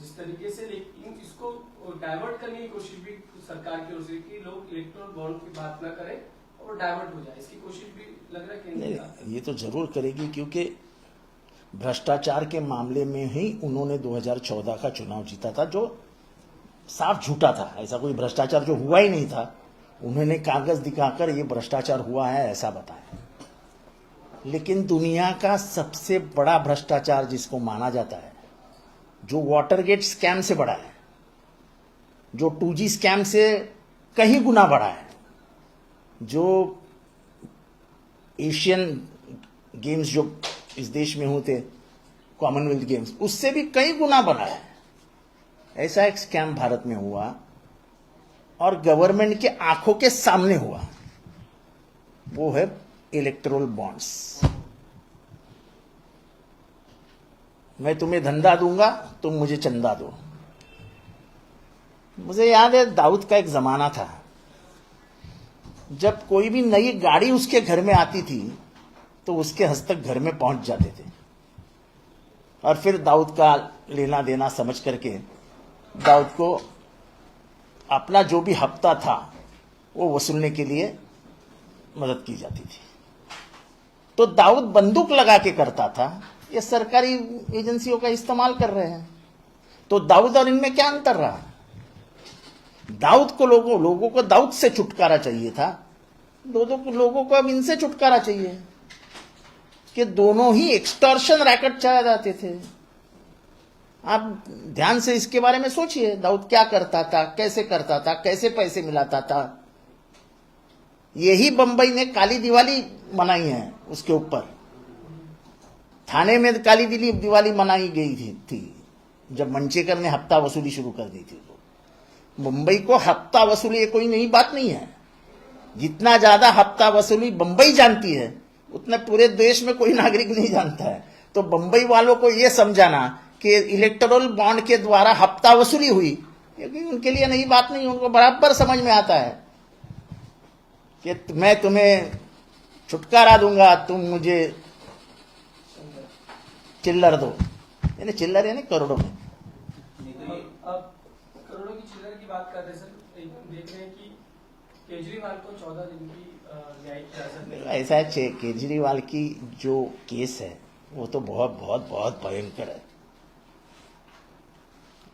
जिस तरीके से लेकिन इसको डाइवर्ट करने की कोशिश भी सरकार की ओर से कि लोग इलेक्ट्रल बॉन्ड की बात ना करें और डाइवर्ट हो जाए। इसकी कोशिश भी लग रहा है नहीं ये तो ज़रूर करेगी क्योंकि भ्रष्टाचार के मामले में ही उन्होंने 2014 का चुनाव जीता था जो साफ़ झूठा था। ऐसा कोई भ्रष्टाचार जो हुआ ही नहीं था। उन्होंने कागज़ दिखाकर ये भ्रष्टाचार हुआ है ऐसा बताया। लेकिन दुनिया का सबसे बड़ा भ्रष्टाचार जिसको माना जाता है जो वाटरगेट स्कैम से बड़ा है, जो टू स्कैम से कहीं गुना बड़ा है, जो एशियन गेम्स जो इस देश में होते कॉमनवेल्थ गेम्स उससे भी कई गुना बड़ा है। ऐसा एक स्कैम भारत में हुआ और गवर्नमेंट के आँखों के सामने हुआ। वो है इलेक्ट्रोल बॉन्ड्स मैं तुम्हें धंधा दूँगा, तुम मुझे चंदा दो। मुझे याद है, दाऊद का एक जमाना था। जब कोई भी नई गाड़ी उसके घर में आती थी तो उसके हस्तक घर में पहुँच जाते थे। और फिर दाऊद का लेना देना समझ करके दाऊद को अपना जो भी हफ़्ता था, वो वसूलने के लिए मदद की जाती थी। तो दाऊद बंदूक लगा के करता था ये सरकारी एजेंसियों का इस्तेमाल कर रहे हैं? तो दाऊद और इनमें क्या अंतर रहा? दाऊद को लोगों लोगों को दाऊद से छुटकारा चाहिए था। दोनों को, लोगों को अब इनसे छुटकारा चाहिए। कि दोनों ही एक्सटॉर्शन रैकेट चलाए जाते थे। आप ध्यान से इसके बारे में सोचिए, दाऊद क्या करता था, कैसे करता था, कैसे पैसे मिलाता था। यही बंबई ने काली दिवाली मनाई है उसके ऊपर। थाने में काली दिली दिवाली मनाई गई थी, थी। जब मंचेकर ने हफ़्ता वसूली शुरू कर दी थी तो मुंबई को हफ़्ता वसूली कोई नई बात नहीं है। जितना ज़्यादा हफ़्ता वसूली बंबई जानती है उतना पूरे देश में कोई नागरिक नहीं जानता है। तो बंबई वालों को यह समझाना कि इलेक्टोरल बॉन्ड के द्वारा हफ़्ता वसूली हुई क्योंकि उनके लिए नई बात नहीं उनको बराबर समझ में आता है। कि मैं तुम्हें छुटकारा दूँगा तुम मुझे चिल्लर दो। यानी चिल्लर यानी करोड़ों में। अब करोड़ों की चिल्लर की बात कर रहे सर देख रहे हैं कि केजरीवाल को चौदह दिन की न्यायिक हिरासत मिली। ऐसा है चे- केजरीवाल की जो केस है वो तो बहुत बहुत बहुत भयंकर है।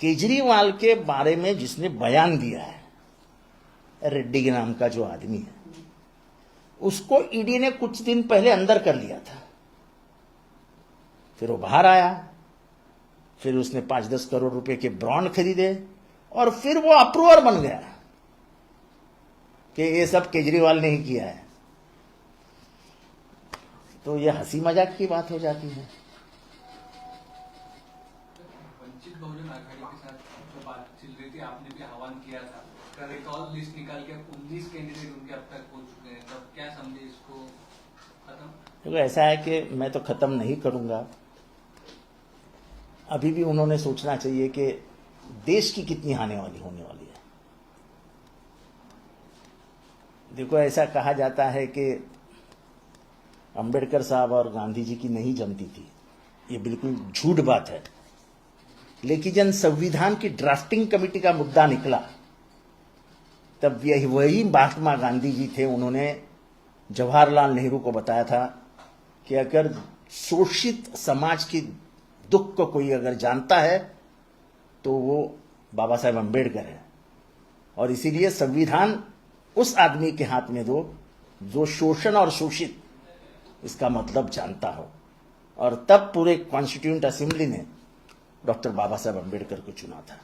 केजरीवाल के बारे में जिसने बयान दिया है रेड्डी के नाम का जो आदमी है उसको ईडी ने कुछ दिन पहले अंदर कर लिया था। फिर वो बाहर आया फिर उसने पांच दस करोड़ रुपए के ब्रॉन्ड खरीदे और फिर वो अप्रूवर बन गया कि ये सब केजरीवाल ने ही किया है। तो ये हंसी मजाक की बात हो जाती है। वंचित बहुजन आघाड़ी के साथ जो बात चल रही थी आपने भी आह्वान किया था। कल एक और लिस्ट निकाल के 19 कैंडिडेट उनके अब तक हो चुके हैं? तब क्या समझे इसको? खत्म? देखो ऐसा है कि मैं तो खत्म नहीं करूंगा। अभी भी उन्होंने सोचना चाहिए कि देश की कितनी आने वाली होने वाली है। देखो, ऐसा कहा जाता है कि अंबेडकर साहब और गांधी जी की नहीं जमती थी। ये बिल्कुल झूठ बात है। लेकिन जब संविधान की ड्राफ्टिंग कमेटी का मुद्दा निकला। तब यही वही महात्मा गांधी जी थे, उन्होंने जवाहरलाल नेहरू को बताया था कि अगर शोषित समाज की दुख को कोई अगर जानता है तो वो बाबा साहेब अंबेडकर है। और इसीलिए संविधान उस आदमी के हाथ में दो, जो शोषण और शोषित, इसका मतलब जानता हो। और तब पूरे कॉन्स्टिट्यूंट असेंबली ने डॉक्टर बाबा साहेब अंबेडकर को चुना था।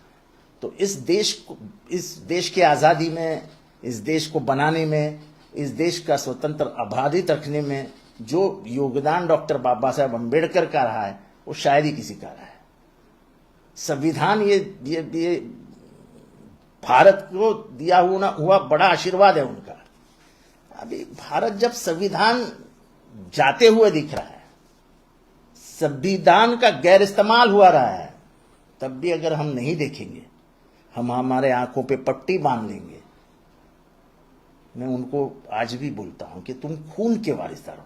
तो इस देश को, इस देश की आज़ादी में, इस देश को बनाने में, इस देश का स्वतंत्र आबादित रखने में जो योगदान डॉक्टर बाबा साहेब अंबेडकर का रहा है वो शायद ही किसी का रहा है। संविधान ये ये, ये भारत को दिया हुआ हुआ बड़ा आशीर्वाद है उनका। अभी भारत जब संविधान जाते हुए दिख रहा है संविधान का गैर इस्तेमाल हुआ रहा है तब भी अगर हम नहीं देखेंगे हम हमारे आँखों पे पट्टी बाँध लेंगे। मैं उनको आज भी बोलता हूँ कि तुम खून के वारिसदार हो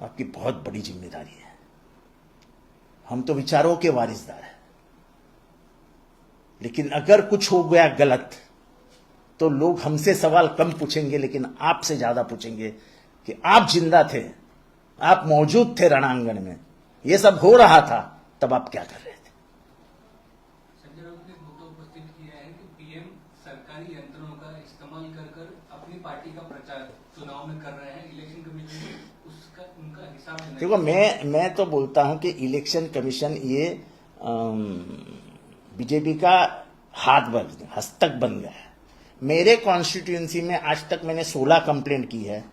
आपकी बहुत बड़ी ज़िम्मेदारी है। हम तो विचारों के वारिसदार हैं। लेकिन अगर कुछ हो गया गलत तो लोग हमसे सवाल कम पूछेंगे, लेकिन आपसे ज़्यादा पूछेंगे कि आप ज़िंदा थे, आप मौजूद थे रणांगण में यह सब हो रहा था, तब आप क्या कर रहे सरकारी यंत्रों का इस्तेमाल कर कर अपनी पार्टी का प्रचार चुनाव में कर रहे हैं, इलेक्शन कमीशन उसका, उनका हिसाब देखो, मैं मैं तो बोलता हूँ कि इलेक्शन कमीशन ये बीजेपी का हाथ बन, हस्तक बन गया है। मेरे कॉन्स्टिट्यूएंसी में आज तक मैंने 16 कंप्लेंट की है।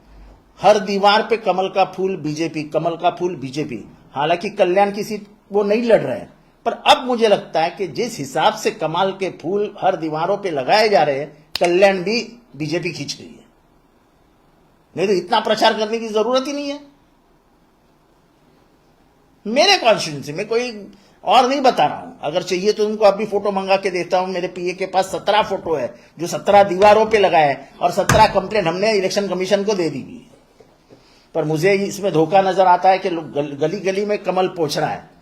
हर दीवार पे कमल का फूल बीजेपी, कमल का फूल बीजेपी। हालाँकि कल्याण की सीट वो नहीं लड़ रहे हैं। पर अब मुझे लगता है कि जिस हिसाब से कमाल के फूल हर दीवारों पे लगाए जा रहे हैं, कल्याण भी बीजेपी खींच रही है। नहीं तो इतना प्रचार करने की ज़रूरत ही नहीं है। मेरे कॉन्स्टिट्यूंसी में कोई और नहीं बता रहा हूँ। अगर चाहिए तो उनको अभी फ़ोटो मंगा के देता हूँ। मेरे पीए के पास सत्रह फ़ोटो है, जो सत्रह दीवारों पे लगाए और सत्रह कंप्लेंट हमने इलेक्शन कमीशन को दे दी है। पर मुझे इसमें धोखा नज़र आता है कि गली गली में कमल पहुँच रहा है।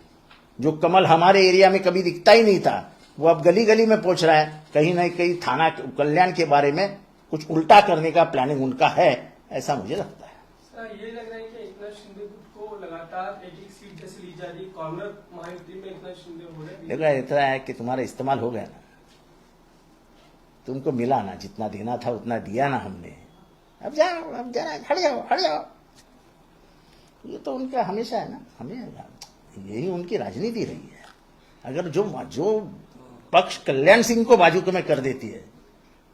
जो कमल हमारे एरिया में कभी दिखता ही नहीं था वो अब गली गली में पहुँच रहा है कहीं ना कहीं थाना कल्याण के बारे में कुछ उल्टा करने का प्लानिंग उनका है ऐसा मुझे लगता है। ये लग रहा है कि शिंदे को लगातार एक एक सीट जैसे ली जा रही कॉर्नर महायुति में शिंदे हो रहे देखो इतना है कि तुम्हारा इस्तेमाल हो गया ना। तुमको मिला ना जितना देना था उतना दिया ना हमने। अब जाओ अब जरा हट जाओ हट जाओ। ये तो उनका हमेशा है ना हमें यही उनकी राजनीति रही है। अगर जो जो पक्ष कल्याण सिंह को बाजू में कर देती है।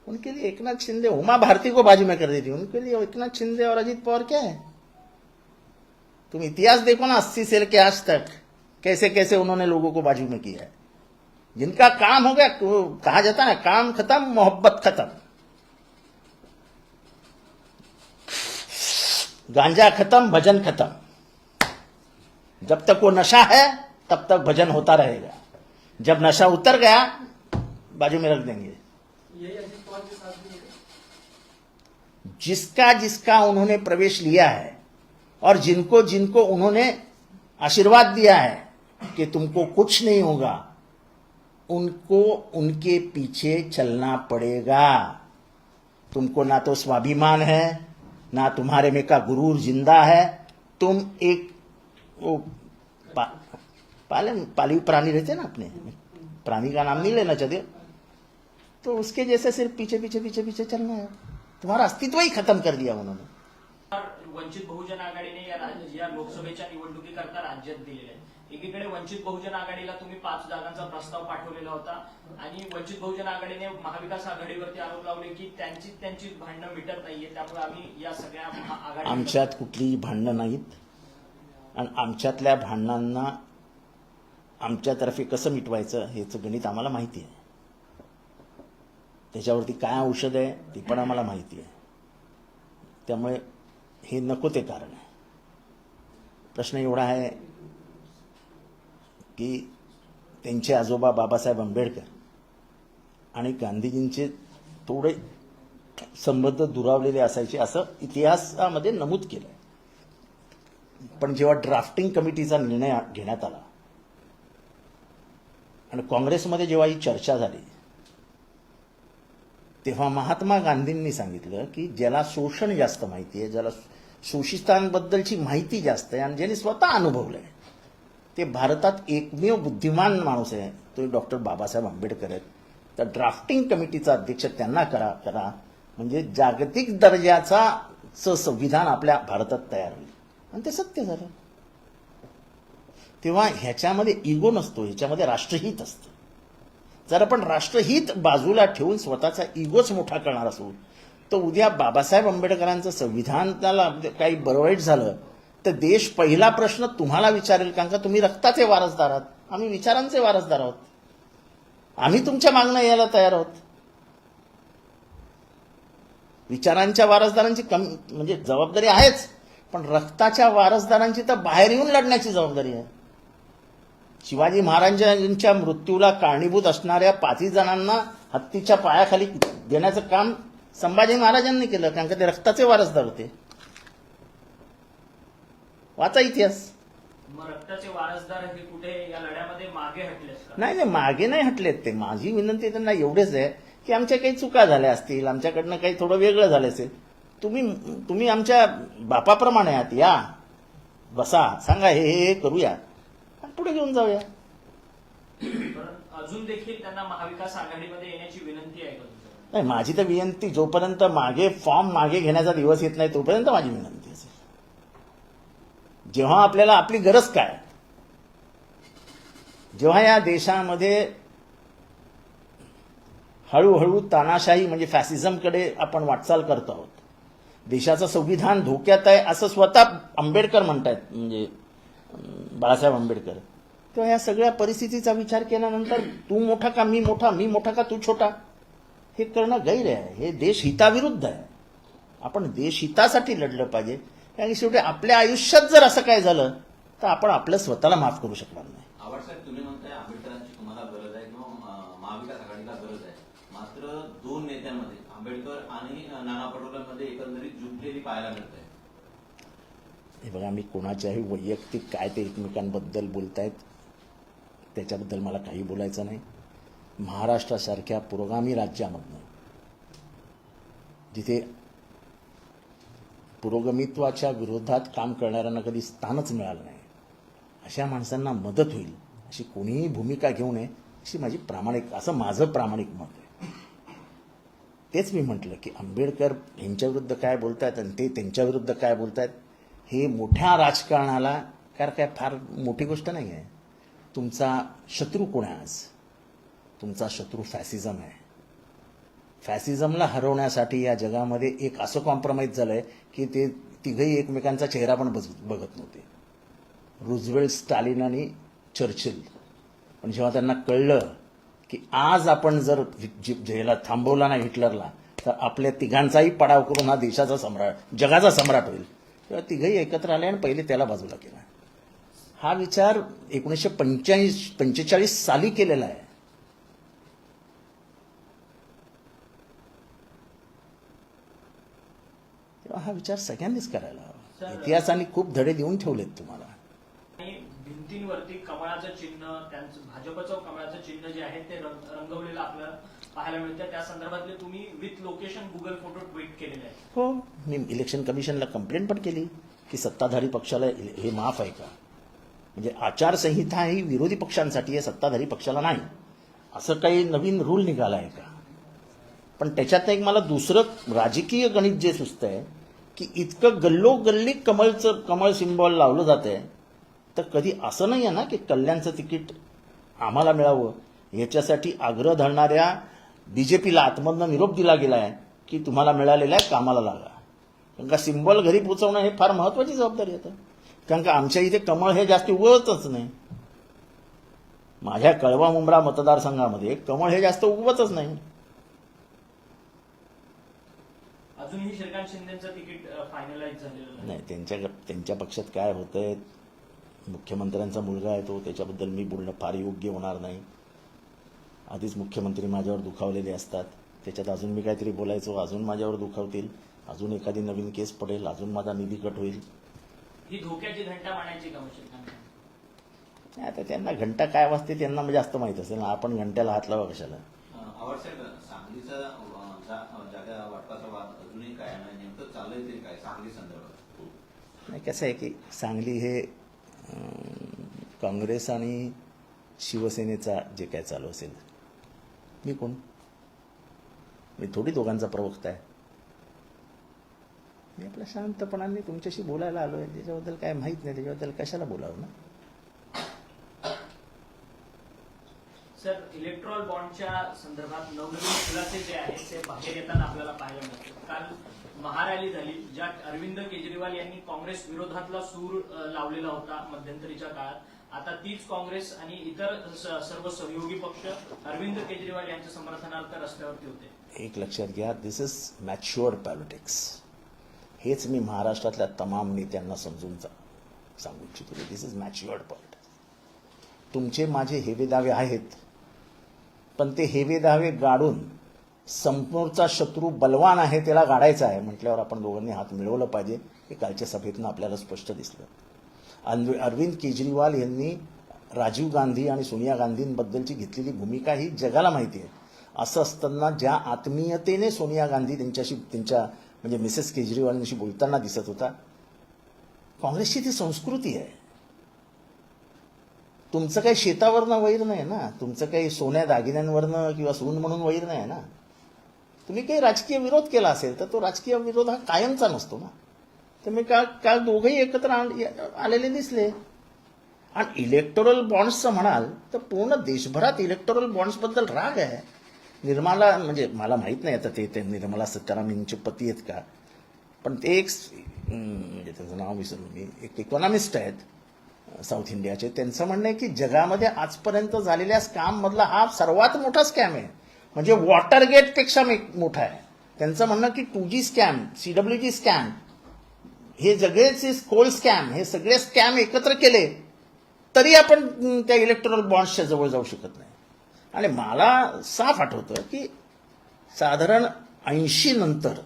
उनके लिए एकनाथ शिंदे, उमा भारती को बाजू में कर देती है। उनके लिए एकनाथ शिंदे और अजीत पवार क्या है? तुम इतिहास देखो ना, अस्सी से लेके आज तक, कैसे कैसे उन्होंने लोगों को बाजू में किया है। जिनका काम हो गया कहा जाता है काम खत्म, मोहब्बत खत्म। गांजा खत्म, भजन खत्म। जब तक वो नशा है, तब तक भजन होता रहेगा। जब नशा उतर गया, बाजू में रख देंगे। जिसका जिसका उन्होंने प्रवेश लिया है, और जिनको जिनको उन्होंने आशीर्वाद दिया है कि तुमको कुछ नहीं होगा, उनको उनके पीछे चलना पड़ेगा। तुमको ना तो स्वाभिमान है, ना तुम्हारे में का गुरूर ज़िंदा है, तुम एक वो पा, पाले पाली प्राणी रहते ना अपने। प्राणी का नाम नहीं लेना चाहते तो उसके जैसे सिर्फ पीछे पीछे पीछे पीछे चलना है। तुम्हारा अस्तित्व ही खत्म कर दिया उन्होंने। वंचित बहुजन आघाडीने या या लोकसभेच्या निवडणुकीकरता राज्यात दिलेले आहे. एकीकडे वंचित बहुजन आघाडीला तुम्ही पाच जागांचा प्रस्ताव पाठवलेला होता आणि वंचित बहुजन आघाडीने महाविकास आघाडीवरती आरोप लावले की त्यांची त्यांची भांडणं मिटत नाहीये. त्यामुळे आम्ही या सगळ्या आघाडी आमच्यात कुठलीही भांडणं नाहीत. आणि आमच्यातल्या भांडणांना आमच्यातर्फे कसं मिटवायचं ह्याचं गणित आम्हाला माहिती आहे. त्याच्यावरती काय औषध आहे ते पण आम्हाला माहिती आहे. त्यामुळे हे नको ते कारण आहे. प्रश्न एवढा आहे की त्यांचे आजोबा बाबासाहेब आंबेडकर आणि गांधीजींचे थोडे संबंध दुरावलेले असायचे असं इतिहासामध्ये नमूद केलं आहे पण जेव्हा ड्राफ्टिंग कमिटीचा निर्णय घेण्यात आला आणि काँग्रेसमध्ये जेव्हा ही चर्चा झाली तेव्हा महात्मा गांधींनी सांगितलं की ज्याला शोषण जास्त माहिती आहे ज्याला शोषितांबद्दलची माहिती जास्त आहे आणि ज्यांनी स्वतः अनुभवलंय ते भारतात एकमेव बुद्धिमान माणूस आहे तो डॉक्टर बाबासाहेब आंबेडकर आहेत. तर ड्राफ्टिंग कमिटीचा अध्यक्ष त्यांना करा करा म्हणजे जागतिक दर्जाचा चं संविधान आपल्या भारतात तयार होईल. आणि ते सत्य झालं. तेव्हा ह्याच्यामध्ये इगो नसतो ह्याच्यामध्ये राष्ट्रहित असतं. जर आपण राष्ट्रहित बाजूला ठेवून स्वतःचा इगोच मोठा करणार असू तर उद्या बाबासाहेब आंबेडकरांचं संविधानाला काही बरवाईट झालं तर देश पहिला प्रश्न तुम्हाला विचारेल कारण का तुम्ही रक्ताचे वारसदार आहात आम्ही विचारांचे वारसदार आहोत. आम्ही तुमच्या मागण्या यायला तयार आहोत. विचारांच्या वारसदारांची कम म्हणजे जबाबदारी आहेच. पण रक्ताच्या वारसदारांची तर बाहेर येऊन लढण्याची जबाबदारी आहे. शिवाजी महाराजांच्या मृत्यूला कारणीभूत असणाऱ्या पाचही जणांना हत्तीच्या पायाखाली देण्याचं काम संभाजी महाराजांनी केलं कारण का ते रक्ताचे वारसदार होते. वाचा इतिहास. रक्ताचे वारसदार हे कुठे या लढ्यामध्ये मागे हटलेस का? नाही नाही मागे नाही हटलेत ते. माझी विनंती त्यांना एवढेच आहे की आमच्या काही चुका झाल्या असतील आमच्याकडनं काही थोडं वेगळं झालं असेल. तुम्ही तुम्ही आमच्या बापाप्रमाणे आहात या. बसा सांगा हे हे करूया. आणि पुढे घेऊन जाऊया. अजून देखील त्यांना महाविकास आघाडीमध्ये येण्याची विनंती आहे नाही माझी तर विनंती जोपर्यंत मागे फॉर्म मागे घेण्याचा दिवस येत नाही तोपर्यंत माझी विनंती असेल. जेव्हा आपल्याला आपली गरज काय? जेव्हा या देशामध्ये हळूहळू तानाशाही म्हणजे फॅसिझमकडे आपण वाटचाल करत आहोत देशाचं संविधान धोक्यात आहे असं स्वतः आंबेडकर म्हणतायत म्हणजे बाळासाहेब आंबेडकर. तेव्हा या सगळ्या परिस्थितीचा विचार केल्यानंतर तू मोठा का मी मोठा मी मोठा का तू छोटा? हे करणं गैर आहे. हे देश हिताविरुद्ध आहे. आपण देश हितासाठी लढलं पाहिजे. आणि शेवटी आपल्या आयुष्यात जर असं काय झालं तर आपण आपलं स्वतःला माफ करू शकणार नाही. तुम्ही म्हणताय आंबेडकरांची तुम्हाला गरज आहे किंवा महाविकास आघाडीला गरज आहे. मात्र दोन नेत्यांमध्ये आंबेडकर आणि नाना पटोलेमध्ये एकंदरीत पाहायला मिळत हे बघा मी कोणाच्याही वैयक्तिक काय ते एकमेकांबद्दल बोलतायत त्याच्याबद्दल मला काही बोलायचं नाही. महाराष्ट्रासारख्या पुरोगामी राज्यामधनं जिथे पुरोगमित्वाच्या विरोधात काम करणाऱ्यांना कधी स्थानच मिळालं नाही अशा माणसांना मदत होईल अशी कोणीही भूमिका घेऊ नये अशी माझी प्रामाणिक असं माझं प्रामाणिक मत आहे. तेच मी म्हटलं की आंबेडकर यांच्याविरुद्ध काय बोलतात आणि ते त्यांच्याविरुद्ध काय बोलतात हे मोठ्या राजकारणाला कारण काय फार मोठी गोष्ट नाही आहे. तुमचा शत्रू कोण आहे आज? तुमचा शत्रू फॅसिझम आहे. फॅसिझमला हरवण्यासाठी या जगामध्ये एक असं कॉम्प्रोमाइज आहे की ते तिघही एकमेकांचा चेहरा पण बज- बघत नव्हते. रुझवेल्ट स्टालिन आणि चर्चिल. पण जेव्हा त्यांना कळलं की आज आपण जर ज्याला थांबवला नाही हिटलरला तर आपल्या तिघांचाही पडाव करून हा देशाचा सम्राट जगाचा सम्राट होईल. तेव्हा तिघही एकत्र आले आणि पहिले त्याला बाजूला केला. हा विचार एकोणीसशे पंच्याऐंशी पंचेचाळीस साली केलेला आहे. तेव्हा हा विचार सगळ्यांनीच करायला हवा. इतिहासाने खूप धडे देऊन ठेवलेत तुम्हाला. भिंतींवरती कमळाचं चिन्ह त्यांचं भाजपचं कमळाचं चिन्ह जे आहे ते रंगवलेलं आपल्याला पाहायला मिळतं त्या संदर्भातले तुम्ही with location Google photo tweet केलेले आहेत. हो मी इलेक्शन कमिशनला कंप्लेंट पण केली की सत्ताधारी पक्षाला हे माफ आहे का? म्हणजे आचारसंहिता ही विरोधी पक्षांसाठी आहे सत्ताधारी पक्षाला नाही. असं काही नवीन रूल निघाला आहे का? पण त्याच्यात एक मला दुसरं राजकीय गणित जे सुचतंय की इतकं गल्लोगल्ली कमळचं कमळ सिम्बॉल लावलं जातंय तर कधी असं नाही आहे ना की कल्याणचं तिकीट आम्हाला मिळावं. याच्यासाठी आग्रह धरणाऱ्या बी जे पीला आतमधनं निरोप दिला गेला आहे की तुम्हाला मिळालेला आहे कामाला लागा. कारण का सिम्बॉल घरी पोचवणं हे फार महत्वाची जबाबदारी आहे कारण का आमच्या इथे कमळ हे जास्त उगवतच नाही. माझ्या कळवा मुंब्रा मतदारसंघामध्ये कमळ हे जास्त उगवतच नाही. अजूनही श्रीकांत शिंदेचं तिकीट फायनलाइज झालेलं नाही. नाही त्यांच्या त्यांच्या पक्षात काय होतंय मुख्यमंत्र्यांचा मुलगा आहे तो त्याच्याबद्दल मी बोलणं फार योग्य होणार नाही. आधीच मुख्यमंत्री माझ्यावर दुखावलेले असतात. त्याच्यात अजून मी काहीतरी बोलायचो अजून माझ्यावर दुखावतील अजून एखादी नवीन केस पडेल अजून माझा निधी कट होईल. ही धोक्याची घंटा का शिंदे? नाही, आता त्यांना घंटा काय वाजते त्यांना जास्त माहीत असेल ना आपण घंट्याला हात लावा कशाला? नाही कसं आहे की सांगली हे काँग्रेस आणि शिवसेनेचा जे काय चालू असेल. मी कोण? मी थोडी दोघांचा प्रवक्ता आहे. मी आपल्या शांतपणाने तुमच्याशी बोलायला आलो आहे त्याच्याबद्दल काय माहीत नाही त्याच्याबद्दल कशाला बोलावं ना? सर इलेक्ट्रॉल बॉन्डच्या संदर्भात नवनवीन खुलासे जे आहेत ते बाहेर येताना आपल्याला पाहायला मिळतात काल महारॅली झाली ज्यात अरविंद केजरीवाल यांनी काँग्रेस विरोधातला सूर लावलेला होता मध्यंतरीच्या काळात. आता तीच काँग्रेस आणि इतर सर्व सहयोगी पक्ष अरविंद केजरीवाल यांच्या समर्थनार्थ रस्त्यावरती होते. एक लक्षात घ्या दिस इज मॅच्युअर पॉलिटिक्स हेच मी महाराष्ट्रातल्या तमाम नेत्यांना समजून सांगू इच्छितो. दिस इज मॅच्युअर्ड पॉलिटिक्स तुमचे माझे हेवे दावे आहेत. पण ते हेवे दावे गाडून समोरचा शत्रू बलवान आहे त्याला गाडायचा आहे म्हटल्यावर आपण दोघांनी हात मिळवलं पाहिजे हे कालच्या सभेतून आपल्याला स्पष्ट दिसलं. अन्व- अरविंद केजरीवाल यांनी राजीव गांधी आणि सोनिया गांधींबद्दलची घेतलेली भूमिका ही जगाला माहिती आहे. असं असताना ज्या आत्मीयतेने सोनिया गांधी त्यांच्याशी त्यांच्या म्हणजे मिसेस केजरीवालांशी बोलताना दिसत होता काँग्रेसची ती संस्कृती आहे. तुमचं काही शेतावरनं वैर नाही ना. तुमचं काही सोन्या दागिन्यांवरनं किंवा सून म्हणून वैर नाही ना. तुम्ही काही राजकीय विरोध केला असेल तर तो राजकीय विरोध हा कायमचा नसतो ना. तर मी काल काल दोघंही एकत्र आण- आलेले दिसले. आणि इलेक्टोरल बॉन्ड्सचं म्हणाल तर पूर्ण देशभरात इलेक्टोरल बॉन्ड्सबद्दल राग आहे. निर्मला म्हणजे मला माहीत नाही आता ते ते निर्मला सीतारामनचे पती आहेत का. पण ते एक म्हणजे त्यांचं नाव विसरलो मी एक इकॉनॉमिस्ट आहेत. साऊथ इंडियाचे. त्यांचं म्हणणं आहे की जगामध्ये आजपर्यंत झालेल्या स्कॅममधला हा सर्वात मोठा स्कॅम आहे. म्हणजे वॉटर गेटपेक्षा मोठा आहे. त्यांचं म्हणणं की two G scam C W G scam हे सगळेचे कोल स्कॅम हे सगळे स्कॅम एकत्र केले तरी आपण त्या इलेक्ट्रॉल बॉन्ड्सच्या जवळ जाऊ शकत नाही. आणि मला साफ आठवतं की साधारण ऐंशी नंतर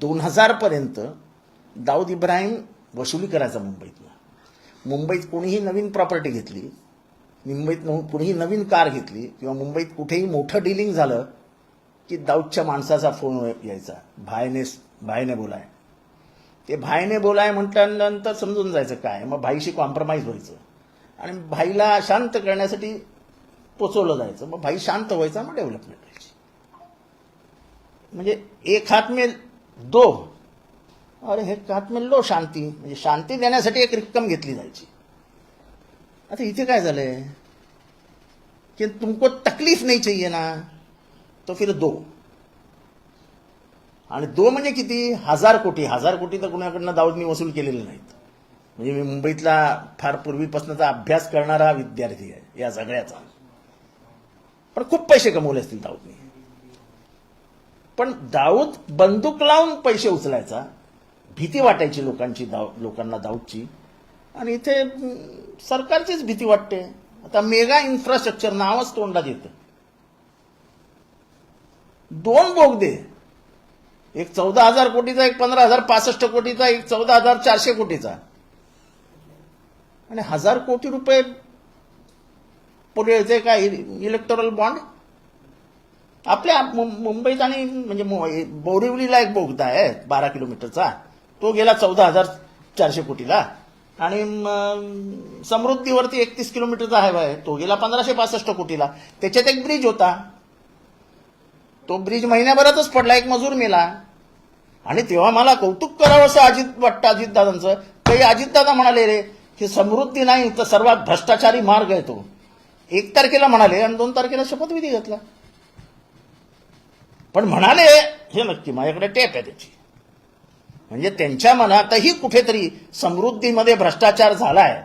दोन हजारपर्यंत दाऊद इब्राहिम वसुली करायचा मुंबईतनं मुंबईत कोणीही नवीन प्रॉपर्टी घेतली मुंबईत कुणीही कोणीही नवीन कार घेतली किंवा मुंबईत कुठेही मोठं डिलिंग झालं की दाऊदच्या माणसाचा फोन यायचा. भायने भायने बोलाय. ते भाईने बोलाय म्हटल्यानंतर समजून जायचं काय? मग भाईशी कॉम्प्रोमाइज व्हायचं. आणि भाईला शांत करण्यासाठी पोचवलं जायचं. मग भाई शांत व्हायचा मग डेव्हलपमेंट व्हायची. म्हणजे एक हात मे दो अरे हे कात म्हणलो लो शांती. म्हणजे शांती देण्यासाठी एक रक्कम घेतली जायची. आता इथे काय झालंय? की तुमको तकलीफ नाही चाहिए ना तो फिर दो. आणि दो म्हणजे किती? हजार कोटी. हजार कोटी तर कुणाकडनं दाऊदनी वसूल केलेले नाहीत. म्हणजे मी मुंबईतला फार पूर्वीपासूनचा अभ्यास करणारा विद्यार्थी आहे या सगळ्याचा. पण खूप पैसे कमवले असतील दाऊदनी. पण दाऊद बंदूक लावून पैसे उचलायचा भीती वाटायची लोकांची दाव लोकांना दाऊदची. आणि इथे सरकारचीच भीती वाटते. आता मेगा इन्फ्रास्ट्रक्चर नावच तोंडात येतं. दोन बोगदे. एक चौदा हजार कोटीचा एक पंधरा हजार पासष्ट कोटीचा एक चौदा हजार चारशे कोटीचा. आणि हजार कोटी रुपये पुढे काय इलेक्टोरल बॉन्ड आपल्या मुंबईत आणि म्हणजे बोरिवलीला एक बोगदा आहे बारा किलोमीटरचा. तो गेला चौदा हजार चारशे कोटीला. आणि समृद्धीवरती एकतीस किलोमीटरचा हायवे आहे. तो गेला पंधराशे पासष्ट कोटीला. त्याच्यात एक ब्रिज होता. तो ब्रिज महिन्याभरातच पडला एक मजूर मेला. आणि तेव्हा मला कौतुक करावं असं अजित वाटतं अजितदादांचं. काही अजितदादा म्हणाले रे की समृद्धी नाही तर सर्वात भ्रष्टाचारी मार्ग आहे तो. एक तारखेला म्हणाले आणि दोन तारखेला शपथविधी घेतला. पण म्हणाले हे नक्की माझ्याकडे टेप आहे त्याची. म्हणजे त्यांच्या मनातही कुठेतरी समृद्धीमध्ये भ्रष्टाचार झालाय.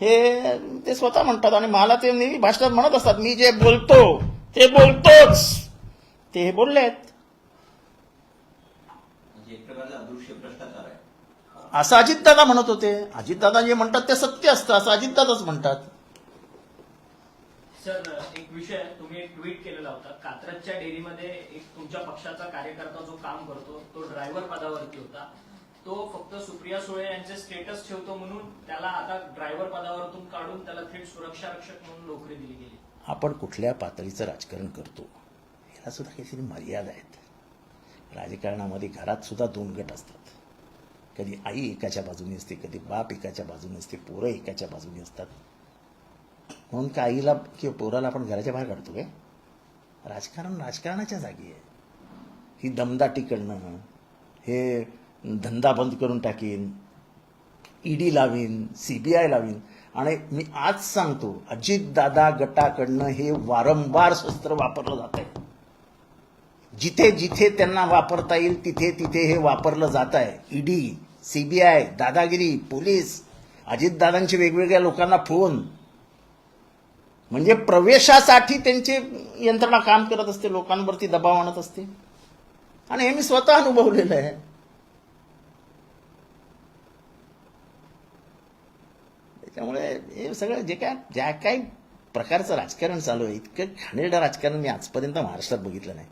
हे ते स्वतः म्हणतात आणि मला ते नेहमी भाषणात म्हणत असतात मी जे बोलतो ते बोलतोच. ते हे बोललेत. म्हणजे असं अजितदादा म्हणत होते. अजितदादा जे म्हणतात ते सत्य असतं असं अजितदादाच म्हणतात. सर एक विषय तुम्ही एक ट्विट केलेला होता. कात्रजच्या डेअरीमध्ये एक तुमच्या पक्षाचा कार्यकर्ता जो काम करतो तो ड्रायव्हर पदावरती होता. तो फक्त सुप्रिया सुळे यांचे स्टेटस ठेवतो म्हणून त्याला आता ड्रायव्हर पदावरतून काढून त्याला थेट सुरक्षा रक्षक म्हणून नोकरी दिली गेली. आपण कुठल्या पातळीचं राजकारण करतो याला सुद्धा काहीतरी मर्यादा आहेत. राजकारणामध्ये घरात सुद्धा दोन गट असतात. कधी आई एकाच्या बाजूने असते कधी बाप एकाच्या बाजूने असते पोरं एकाच्या बाजूने असतात. म्हणून का आईला किंवा पोराला आपण घराच्या बाहेर काढतो काय? राजकारण राजकारणाच्या जागी आहे. ही दमदाटी करणं हे धंदा बंद करून टाकीन ईडी लावीन सीबीआय लावीन. आणि मी आज सांगतो अजितदादा गटाकडनं हे वारंवार शस्त्र वापरलं जात आहे. जिथे जिथे त्यांना वापरता येईल तिथे तिथे हे वापरलं जात आहे. ईडी सीबीआय दादागिरी पोलीस अजितदादांचे वेगवेगळ्या लोकांना फोन म्हणजे प्रवेशासाठी त्यांची यंत्रणा काम करत असते लोकांवरती दबाव आणत असते. आणि हे मी स्वतः अनुभवलेलं आहे. त्याच्यामुळे हे सगळं जे काय ज्या काही प्रकारचं राजकारण चालू आहे इतकं घाणेरडं राजकारण मी आजपर्यंत महाराष्ट्रात बघितलं नाही.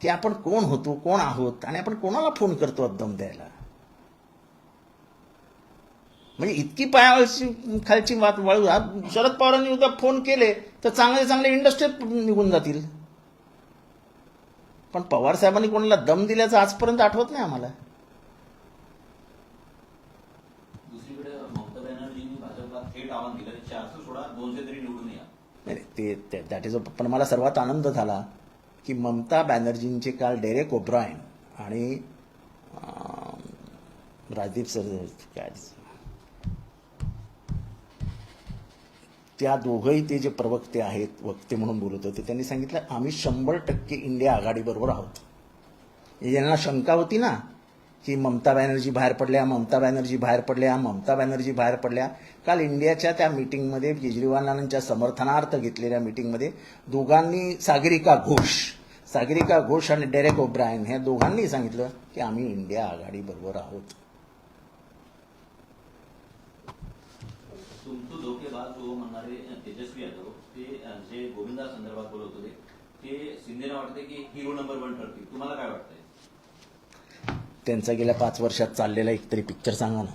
की आपण कोण होतो कोण आहोत आणि आपण कोणाला फोन करतो दम द्यायला? म्हणजे इतकी पायावरची खालची वात वळू शरद पवारांनी उद्या फोन केले तर चांगले चांगले इंडस्ट्रीत निघून जातील. पण पवार साहेबांनी कोणाला दम दिल्याचं आजपर्यंत आठवत नाही आम्हाला. ते दॅट इज पण मला सर्वात आनंद झाला की ममता बॅनर्जींचे काल डेरेक ओब्रायन आणि राजदीप सर काय त्या दोघंही ते जे प्रवक्ते आहेत वक्ते म्हणून बोलत होते त्यांनी सांगितलं आम्ही शंभर टक्के इंडिया आघाडीबरोबर आहोत. यांना शंका होती ना की ममता बॅनर्जी बाहेर पडल्या ममता बॅनर्जी बाहेर पडल्या ममता बॅनर्जी बाहेर पडल्या. काल इंडियाच्या त्या मीटिंगमध्ये केजरीवालांच्या समर्थनार्थ घेतलेल्या मीटिंगमध्ये दोघांनी सागरिका घोष सागरिका घोष आणि डेरेक ओब्रायन ह्या दोघांनी सांगितलं की आम्ही इंडिया आघाडीबरोबर आहोत. तुमचं जो म्हणणारे तेजस्वी यादव ते जे गोविंदा संदर्भात बोलत होते ते शिंदेना वाटते की हिरो नंबर वन ठरतील. तुम्हाला काय वाटतंय? त्यांचा गेल्या पाच वर्षात चाललेला एक तरी पिक्चर सांगा ना.